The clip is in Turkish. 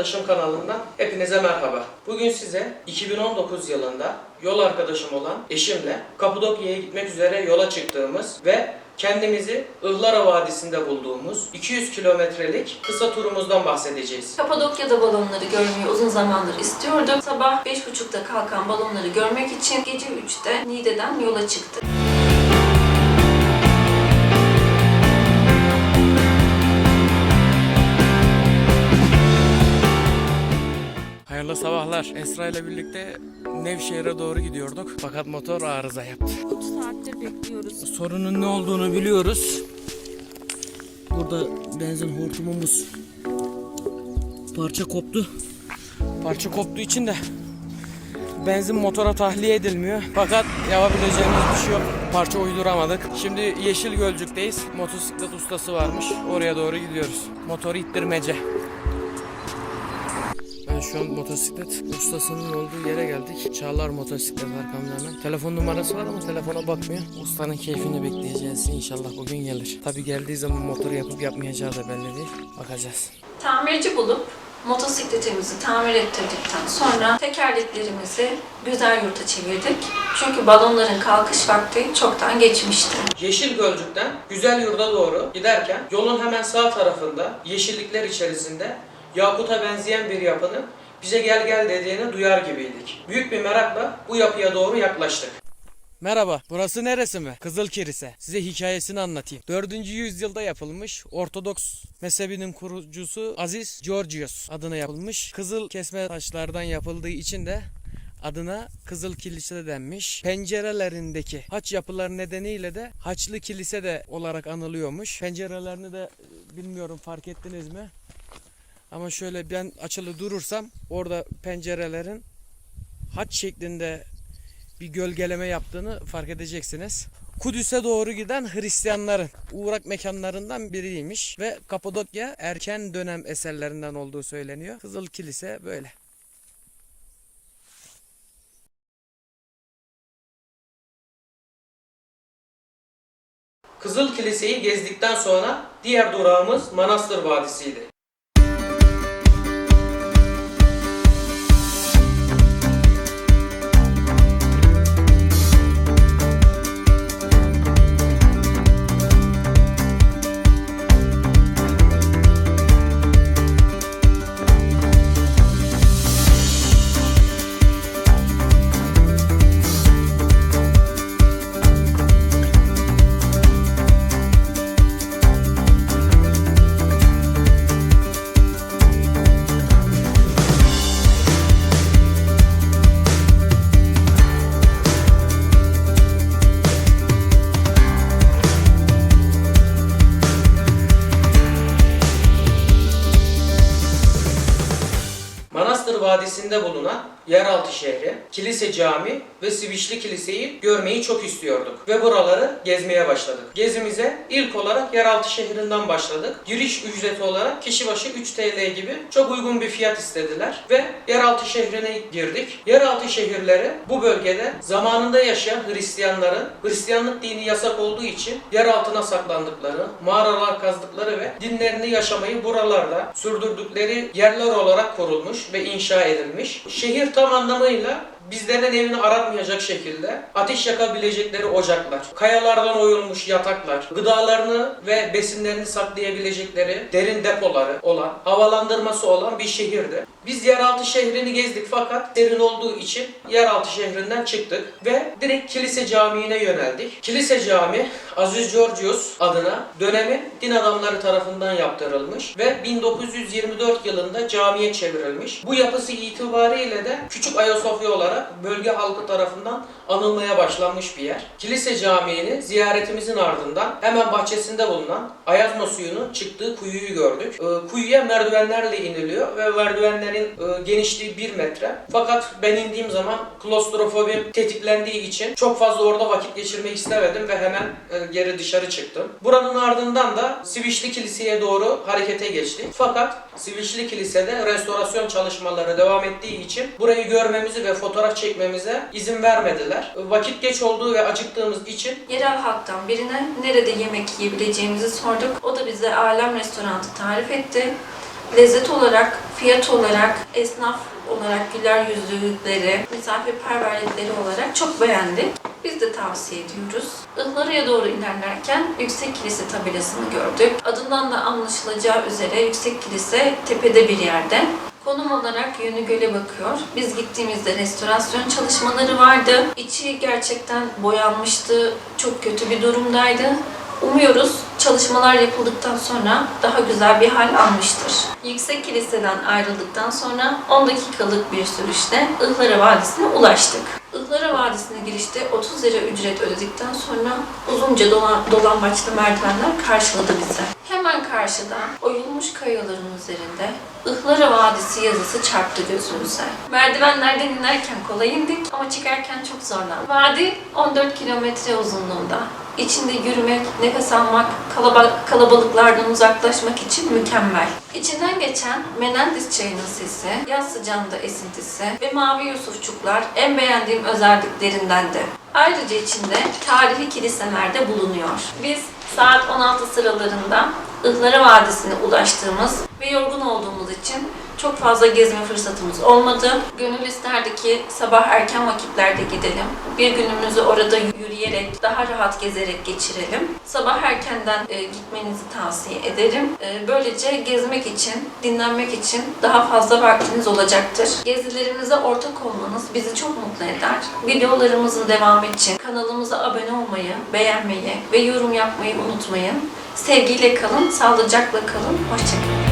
Arkadaşım kanalından hepinize merhaba. Bugün size 2019 yılında yol arkadaşım olan eşimle Kapadokya'ya gitmek üzere yola çıktığımız ve kendimizi Ihlara Vadisi'nde bulduğumuz 200 kilometrelik kısa turumuzdan bahsedeceğiz. Kapadokya'da balonları görmeyi uzun zamandır istiyordum. Sabah 5.30'da kalkan balonları görmek için gece 3'te Niğde'den yola çıktık. Sabahlar. Esra ile birlikte Nevşehir'e doğru gidiyorduk. Fakat motor arıza yaptı. 3 saattir bekliyoruz. Sorunun ne olduğunu biliyoruz. Burada benzin hortumumuz parça koptu. Parça koptuğu için de benzin motora tahliye edilmiyor. Fakat yapabileceğimiz bir şey yok. Parça uyduramadık. Şimdi Yeşil Gölcük'teyiz. Motosiklet ustası varmış. Oraya doğru gidiyoruz. Motoru ittirmece. Ben şu an motosiklet ustasının olduğu yere geldik. Çağlar motosiklet arkamda hemen. Telefon numarası var ama telefona bakmıyor. Ustanın keyfini bekleyeceğiz. İnşallah bugün gelir. Tabi geldiği zaman motor yapıp yapmayacağı da belli değil. Bakacağız. Tamirci bulup motosikletimizi tamir ettirdikten sonra tekerleklerimizi güzel yurta çevirdik. Çünkü balonların kalkış vakti çoktan geçmişti. Yeşil Gölcük'ten Güzel Yurda doğru giderken yolun hemen sağ tarafında yeşillikler içerisinde Yakut'a benzeyen bir yapının bize gel gel dediğini duyar gibiydik. Büyük bir merakla bu yapıya doğru yaklaştık. Merhaba, burası neresi mi? Kızıl Kilise. Size hikayesini anlatayım. 4. yüzyılda yapılmış Ortodoks mezhebinin kurucusu Aziz Georgios adına yapılmış. Kızıl kesme taşlardan yapıldığı için de adına Kızıl Kilise denmiş. Pencerelerindeki haç yapıları nedeniyle de Haçlı Kilise de olarak anılıyormuş. Pencerelerini de e, bilmiyorum fark ettiniz mi? Ama şöyle ben açılı durursam orada pencerelerin haç şeklinde bir gölgeleme yaptığını fark edeceksiniz. Kudüs'e doğru giden Hristiyanların uğrak mekanlarından biriymiş ve Kapadokya erken dönem eserlerinden olduğu söyleniyor. Kızıl Kilise böyle. Kızıl Kilise'yi gezdikten sonra diğer durağımız Manastır Vadisi'ydi. Vadisi'nde bulunan yeraltı şehri, kilise cami ve Sivişli Kiliseyi görmeyi çok istiyorduk ve buraları gezmeye başladık. Gezimize ilk olarak yeraltı şehrinden başladık. Giriş ücreti olarak kişi başı 3 TL gibi çok uygun bir fiyat istediler ve yeraltı şehrine girdik. Yeraltı şehirleri bu bölgede zamanında yaşayan Hristiyanların Hristiyanlık dini yasak olduğu için yer altına saklandıkları, mağaralar kazdıkları ve dinlerini yaşamayı buralarda sürdürdükleri yerler olarak korunmuş ve inşa edilmiş. Şehir tam anlamıyla bizlerden evini aratmayacak şekilde ateş yakabilecekleri ocaklar, kayalardan oyulmuş yataklar, gıdalarını ve besinlerini saklayabilecekleri derin depoları olan, havalandırması olan bir şehirdi. Biz yeraltı şehrini gezdik fakat derin olduğu için yeraltı şehrinden çıktık ve direkt kilise camiine yöneldik. Kilise cami Aziz Georgios adına dönemin din adamları tarafından yaptırılmış ve 1924 yılında camiye çevrilmiş. Bu yapısı itibariyle de Küçük Ayasofya olarak bölge halkı tarafından anılmaya başlanmış bir yer. Kilise Camii'ni ziyaretimizin ardından hemen bahçesinde bulunan Ayazma suyunun çıktığı kuyuyu gördük. Ee, kuyuya merdivenlerle iniliyor ve merdivenlerin e, genişliği 1 metre. Fakat ben indiğim zaman klostrofobim tetiklendiği için çok fazla orada vakit geçirmek istemedim ve hemen e, geri dışarı çıktım. Buranın ardından da Sivişli Kilise'ye doğru harekete geçtik. Fakat Sivişli Kilise'de restorasyon çalışmaları devam ettiği için burayı görmemizi ve fotoğraf çekmemize izin vermediler. Vakit geç olduğu ve acıktığımız için Yerel halktan birine nerede yemek yiyebileceğimizi sorduk. O da bize Alem Restoranı tarif etti. lezzet olarak, fiyat olarak, esnaf olarak güler yüzlülükleri, misafirperverlikleri olarak çok beğendik. Biz de tavsiye ediyoruz. Ihlara'ya doğru ilerlerken Yüksek Kilise tabelasını gördük. Adından da anlaşılacağı üzere Yüksek Kilise tepede bir yerde. Konum olarak yönü göle bakıyor. Biz gittiğimizde restorasyon çalışmaları vardı. İçi gerçekten boyanmıştı. Çok kötü bir durumdaydı. Umuyoruz çalışmalar yapıldıktan sonra daha güzel bir hal almıştır. Yüksek Kilise'den ayrıldıktan sonra 10 dakikalık bir sürüşte Ihlara Vadisi'ne ulaştık. Ihlara Vadisi'ne girişte 30 lira ücret ödedikten sonra uzunca dolan, dolambaçlı merdivenler karşıladı bizi. Hemen karşıda oyulmuş kayaların üzerinde Ihlara Vadisi yazısı çarptı gözümüze. Merdivenlerden inerken kolay indik ama çıkarken çok zorlandık. Vadi 14 kilometre uzunluğunda. İçinde yürümek, nefes almak, kalaba- kalabalıklardan uzaklaşmak için mükemmel. İçinden geçen Menendez çayının sesi, yaz sıcağında esintisi ve mavi yusufçuklar en beğendiğim özelliklerindendi. Ayrıca içinde tarihi kiliseler de bulunuyor. Biz saat 16 sıralarında Ihlara Vadisi'ne ulaştığımız ve yorgun olduğumuz için çok fazla gezme fırsatımız olmadı. Gönül isterdi ki sabah erken vakitlerde gidelim. Bir günümüzü orada yürüyerek, daha rahat gezerek geçirelim. Sabah erkenden e, gitmenizi tavsiye ederim. E, böylece gezmek için, dinlenmek için daha fazla vaktiniz olacaktır. Gezilerimize ortak olmanız bizi çok mutlu eder. Videolarımızın devamı için kanalımıza abone olmayı, beğenmeyi ve yorum yapmayı unutmayın. Sevgiyle kalın, sağlıcakla kalın, hoşçakalın.